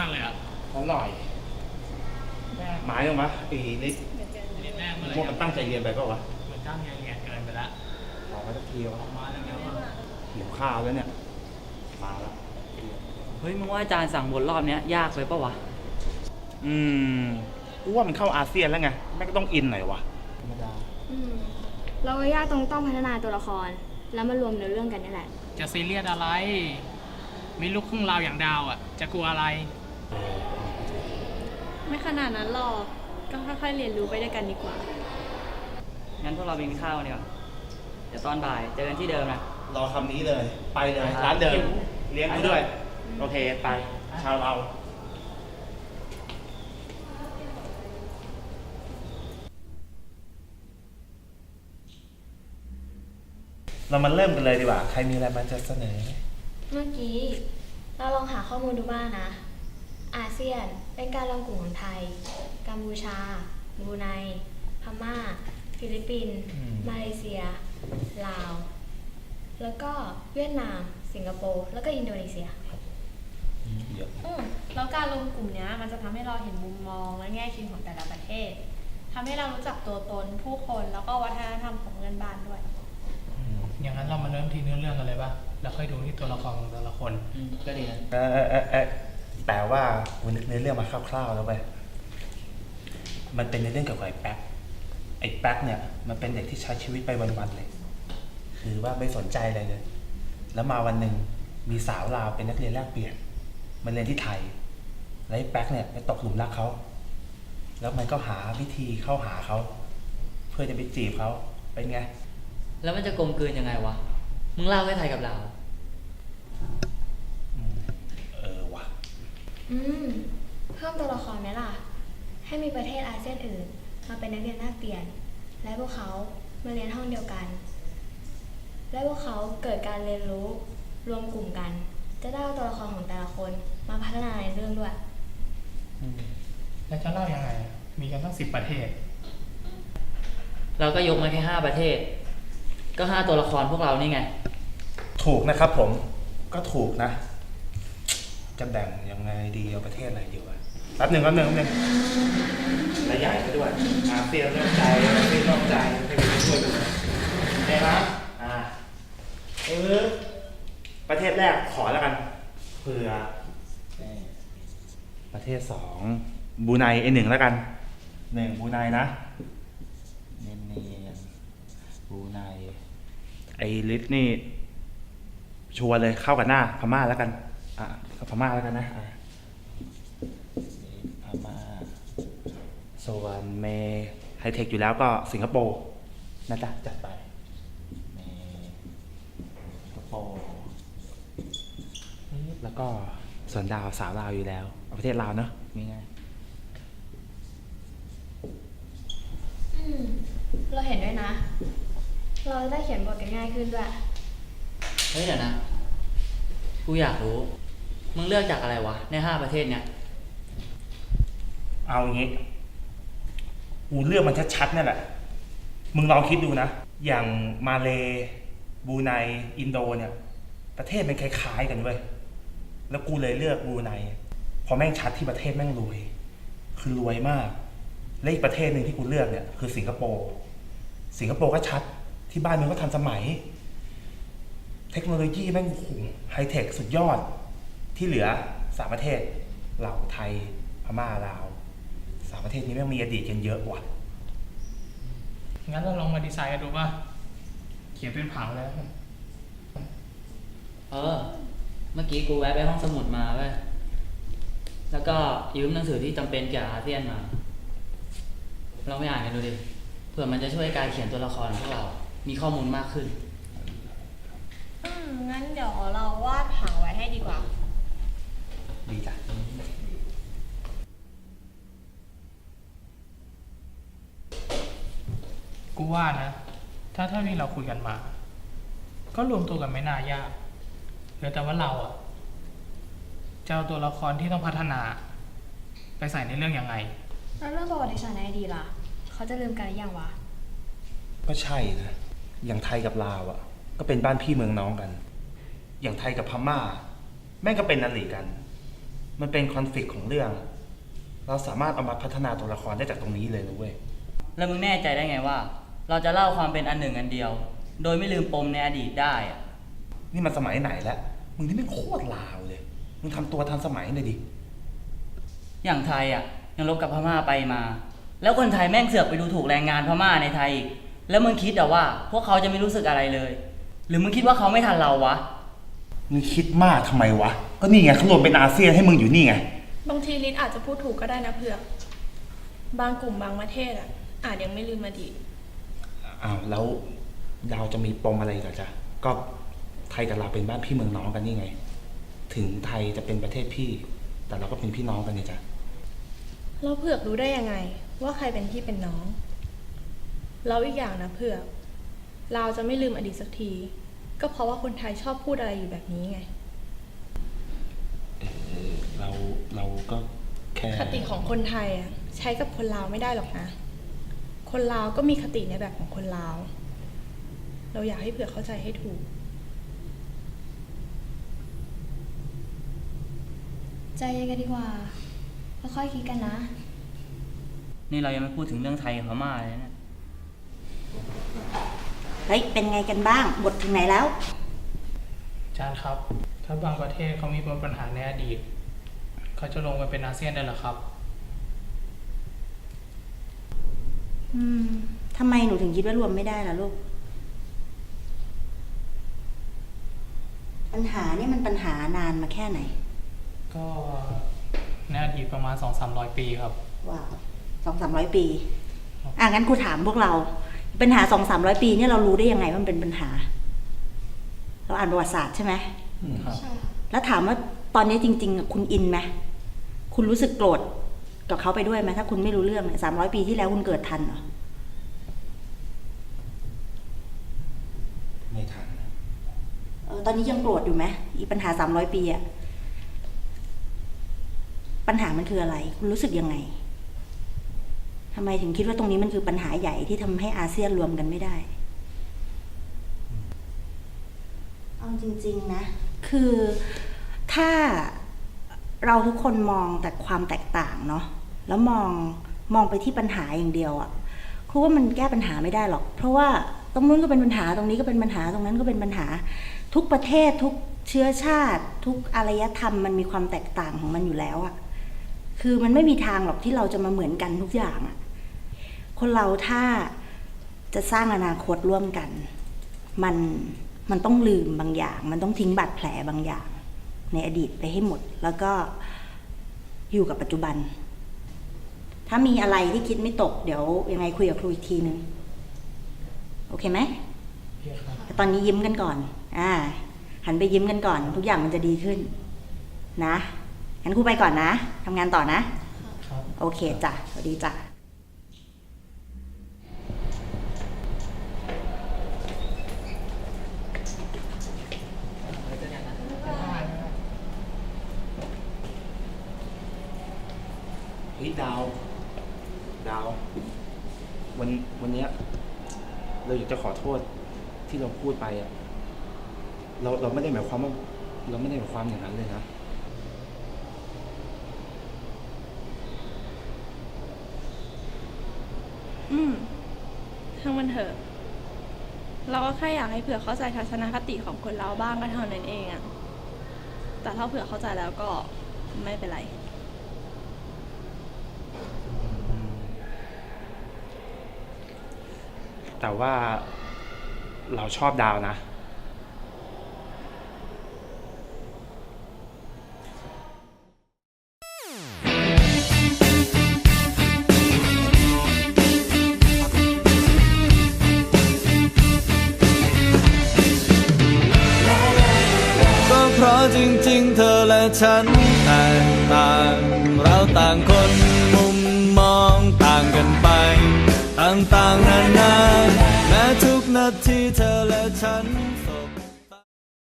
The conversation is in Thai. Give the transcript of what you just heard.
มาแต่หิวมากเลยอะอร่อยแม่งหมายถึงวะไอ้นี่เรียนแม่งเมื่อไหร่พวกมันตั้งใจเรียนไปเปล่าวะเหมือนตั้งใจเรียนเกินไปละออกมาสักทีวะออกมาแล้วเนี่ยว่าหิวข้าวแล้วเนี่ย มาแล้วเฮ้ยมึงว่าอาจารย์สั่งบทรอบเนี้ยยากไปปะวะ อืมกูว่ามันเข้าอาเซียนแล้วไงแม่งก็ต้องอินหน่อยวะธรรมดาอืมเราก็ยากตรงต้องพัฒนาตัวละคร แล้วมารวมเนื้อเรื่องกันนี่แหละ จะซีเรียสอะไร มีลูกครึ่งลาวอย่างดาวอะ จะกลัวอะไร ไม่ขนาดนั้นหรอก ก็ค่อยๆเรียนรู้ไปด้วยกันดีกว่า งั้นพวกเราไปกินข้าวกันดีกว่าเดี๋ยวตอนบ่ายเจอกันที่เดิมนะ รอคำนี้เลย ไปเลยครับร้านเดิมหิวเลี้ยงกูด้วย โอเค ไป ชาวเราเรามาเริ่มกันเลยดีกว่า ใครมีอะไรมาจะเสนอ เมื่อกี้ เราลองหาข้อมูลดูบ้างนะ อาเซียนเป็นการรวมกลุ่มของไทย กัมพูชาบรูไน พม่า ฟิลิปปินส์อืมมาเลเซีย ลาว แล้วก็เวียดนาม สิงคโปร์ แล้วก็อินโดนีเซีย เยอะอืมแล้วการรวมกลุ่มเนี้ยมันจะทำให้เราเห็นมุมมองและแง่คิดของแต่ละประเทศทำให้เรารู้จักตัวตนผู้คนแล้วก็วัฒนธรรมของเพื่อนบ้านด้วย อย่างนั้นเรามาเริ่มที่เนื้อเรื่องกันเลยป่ะ แล้วค่อยดูที่ตัวละครของแต่ละคนอืมก็ดีนะ เออเออเออเออ แต่ว่าวันนึกเนื้อเรื่องมาคร่าวๆแล้วไปมันเป็นในเรื่องเกี่ยวกับไอ้แป๊กไอ้แป๊กเนี่ย มันเป็นเด็กที่ใช้ชีวิตไปวันๆเลย คือว่าไม่สนใจอะไรเลย แล้วมาวันหนึ่งมีสาวลาวเป็นนักเรียนแลกเปลี่ยน มันเรียนที่ไทย แล้วไอ้แป๊กเนี่ยไปตกหลุมรักเขา แล้วมันก็หาวิธีเข้าหาเขา เพื่อจะไปจีบเขาเป็นไง แล้วมันจะกลมกลืนยังไงวะ มึงเล่าให้ไทยกับเราว อืมเออว่ะ อืม เพิ่มตัวละครไหมล่ะ ให้มีประเทศอาเซียนอื่น มาเป็นนักเรียนแลกเปลี่ยน และพวกเขามาเรียนห้องเดียวกัน และพวกเขาเกิดการเรียนรู้รวมกลุ่มกัน จะได้เอาตัวละครของแต่ละคนมาพัฒนาในเรื่องด้วยแล้วจะเล่ายังไงมีกันตั้งสิบประเทศ เราก็ยกมาแค่ห้าประเทศ ก็ห้าตัวละครพวกเรานี่ไง ถูกนะครับผมก็ถูกนะ จะแบ่งยังไงดีเอาประเทศไหนดีวะแป๊บหนึ่งแป๊บหนึ่งแป๊บหนึ่งและใหญ่ซะด้วยอาเซียนเรื่องใจอาเซียนนอกใจให้ไปช่วยดูนะโอเคนะอ่าเออประเทศแรกขอแล้วกันเผื่อประเทศสองบรูไนเอหนึ่งแล้วกันหนึ่งบรูไนนะเนียนเนียนๆบรูไนไอลิสนี่ชัวร์เลยเข้ากับหน้าพม่าแล้วกัน อะพม่าแล้วกันนะอะพม่าส่วนเมไฮเทคอยู่แล้วก็สิงคโปร์นะจ๊ะจัดไปเมสิงคโปร์แล้วก็ส่วนดาวสาวลาวอยู่แล้วเอาประเทศลาวเนอะง่ายอืมเราเห็นด้วยนะ เราจะได้เขียนบทกันง่ายขึ้นด้วย เฮ้ยเดี๋ยวนะ กูอยากรู้ มึงเลือกจากอะไรวะ ในห้าประเทศเนี้ยเอางี้ กูเลือกมันชัดๆนั่แหละ มึงลองคิดดูนะ อย่างมาเลบูไน อินโดเนี่ย ประเทศมันคล้ายๆกันเว้ย แล้วกูเลยเลือกบูไนเพราะแม่งชัดที่ประเทศแม่งรวย คือรวยมาก และอีกประเทศหนึ่งที่กูเลือกเนี่ยคือสิงคโปร์ สิงคโปร์ก็ชัด ที่บ้านมึงก็ทันสมัย เทคโนโลยีแม่งโอ้โหไฮเทคสุดยอด ที่เหลือสามประเทศเหล่าไทยพม่าลาวสามประเทศนี้แม่งมีอดีตกันเยอะว่ะงั้นเราลองมาดีไซน์กันดูป่ะ เขียนเป็นผังเลยเออ เมื่อกี้กูแวะไปห้องสมุดมาเว้ยแล้วก็ยืมหนังสือที่จำเป็นเกี่ยวกับอาเซียนมา เราไม่อ่านกันดูดิ เผื่อมันจะช่วยการเขียนตัวละครพวกเรา มีข้อมูลมากขึ้น อืมงั้นเดี๋ยวเราวาดผังไว้ให้ดีกว่า ดีจ้ะกูว่านะ ถ้าเท่าที่เราคุยกันมา ก็รวมตัวกันไม่น่ายากเหลือแต่ว่าเราอะจะเอาตัวละครที่ต้องพัฒนา ไปใส่ในเรื่องยังไง แล้วเรื่องประวัติศาสตร์ในอดีตล่ะ เขาจะลืมกันหรือยังวะ ก็ใช่นะ อย่างไทยกับลาวอะก็เป็นบ้านพี่เมืองน้องกัน อย่างไทยกับพม่า แม่งก็เป็นนันหลีกัน มันเป็นคอนฟ lict ของเรื่อง เราสามารถเอามาพัฒนาตัวละครได้จากตรงนี้เลยนะเว้ย แล้วมึงแน่ใจได้ไงว่า เราจะเล่าความเป็นอันหนึ่งอันเดียว โดยไม่ลืมปมในอดีตได้อะนี่มันสมัยไหนแล้ว มึงนี่ไม่งโคตรลาวเลย มึงทำตัวทันสมัยหน่อยดิ อย่างไทยอะยังลบกับพม่าไปมา แล้วคนไทยแม่งเสือกไปดูถูกแรงงานพม่าในไทยอีกแล้วมึงคิดแต่ว่า พวกเขาจะไม่รู้สึกอะไรเลย หรือมึงคิดว่าเขาไม่ทันเราวะ มึงคิดมากทำไมวะ ก็นี่ไงเขารวมเป็นอาเซียนให้มึงอยู่นี่ไง บางทีลิศอาจจะพูดถูกก็ได้นะเผือก บางกลุ่มบางประเทศอะ อาจยังไม่ลืมอดีตอ้าวแล้วดาวจะมีปมอะไรกันจ๊ะก็ไทยกับเราวเป็นบ้านพี่เมืองน้องกันนี่ไง ถึงไทยจะเป็นประเทศพี่ แต่เราก็เป็นพี่น้องกันนี่จ้ะเราเผือกรู้ได้ยังไง ว่าใครเป็นพี่เป็นน้อง แล้วอีกอย่างนะเผือก เราจะไม่ลืมอดีตสักที ก็เพราะว่าคนไทยชอบพูดอะไรอยู่แบบนี้ไงเราเราก็แค่คติของคนไทยอะใช้กับคนลาวไม่ได้หรอกนะ คนลาวก็มีคติในแบบของคนลาว เราอยากให้เผือกเข้าใจให้ถูก ใจเย็นกันดีกว่าค่อยๆคิดกันนะ นี่เรายังไม่พูดถึงเรื่องไทยกับพม่าเลยนะ เฮ้ย เป็นไงกันบ้าง บทถึงไหนแล้ว อาจารย์ครับ ถ้าบางประเทศเขามีปัญหาในอดีตเขาจะลงมาเป็นอาเซียนได้เหรอครับ อืมทำไมหนูถึงคิดว่ารวมไม่ได้ล่ะลูก ปัญหานี่มันปัญหานานมาแค่ไหน ก็ในอดีตประมาณสองสามร้อยปีครับ ว้าวสองสามร้อยปี อะงั้นครูถามพวกเรา ปัญหาสองสามร้อยปีเนี่ยเรารู้ได้ยังไงว่ามันเป็นปัญหา เราอ่านประวัติศาสตร์ใช่ไหมครับใช่ค่ะแล้วถามว่าตอนนี้จริงๆอะคุณอินไหมคุณรู้สึกโกรธกับเขาไปด้วยไหมถ้าคุณไม่รู้เรื่องเนี่ยสามร้อยปีที่แล้วคุณเกิดทันเหรอไม่ทันเออตอนนี้ยังโกรธอยู่ไหมอีปัญหาสามร้อยปีอะปัญหามันคืออะไร คุณรู้สึกยังไง ทำไมถึงคิดว่าตรงนี้มันคือปัญหาใหญ่ที่ทำให้อาเซียนรวมกันไม่ได้เอาจริงๆนะ คือถ้าเราทุกคนมองแต่ความแตกต่างเนาะแล้วมองมองไปที่ปัญหาอย่างเดียวอะครูว่ามันแก้ปัญหาไม่ได้หรอก เพราะว่าตรงนู้นก็เป็นปัญหาตรงนี้ก็เป็นปัญหาตรงนั้นก็เป็นปัญหา ทุกประเทศทุกเชื้อชาติ ทุกอารยธรรมมันมีความแตกต่างของมันอยู่แล้วอะคือมันไม่มีทางหรอกที่เราจะมาเหมือนกันทุกอย่างอะ คนเราถ้าจะสร้างอนาคตร่วมกัน มันมันต้องลืมบางอย่าง มันต้องทิ้งบาดแผลบางอย่าง ในอดีตไปให้หมด แล้วก็อยู่กับปัจจุบัน ถ้ามีอะไรที่คิดไม่ตก เดี๋ยวยังไงคุยกับครูอีกทีนึง โอเคไหมแต่ตอนนี้ยิ้มกันก่อน อ่า หันไปยิ้มกันก่อน ทุกอย่างมันจะดีขึ้น นะงั้นครูไปก่อนนะทำงานต่อนะครับโอเคจ้ะสวัสดีจ้ะ เฮ้ยดาว ดาว วันวันเนี้ยเราอยากจะขอโทษที่เราพูดไปอะเราเราไม่ได้หมายความว่า เราไม่ได้หมายความอย่างนั้นเลยนะอืมทั้งมันเถอะ เราก็แค่อยากให้เผื่อเข้าใจทัศนคติของคนเราบ้างก็เท่านั้นเองอะแต่ถ้าเผื่อเข้าใจแล้วก็ไม่เป็นไร แต่ว่าเราชอบดาวนะ ก็เพราะจริงๆ เธอและฉันแตกต่างเราต่างคนมุ่ ไป ต่างๆนานาแม้ทุกนาทีเธอและฉัน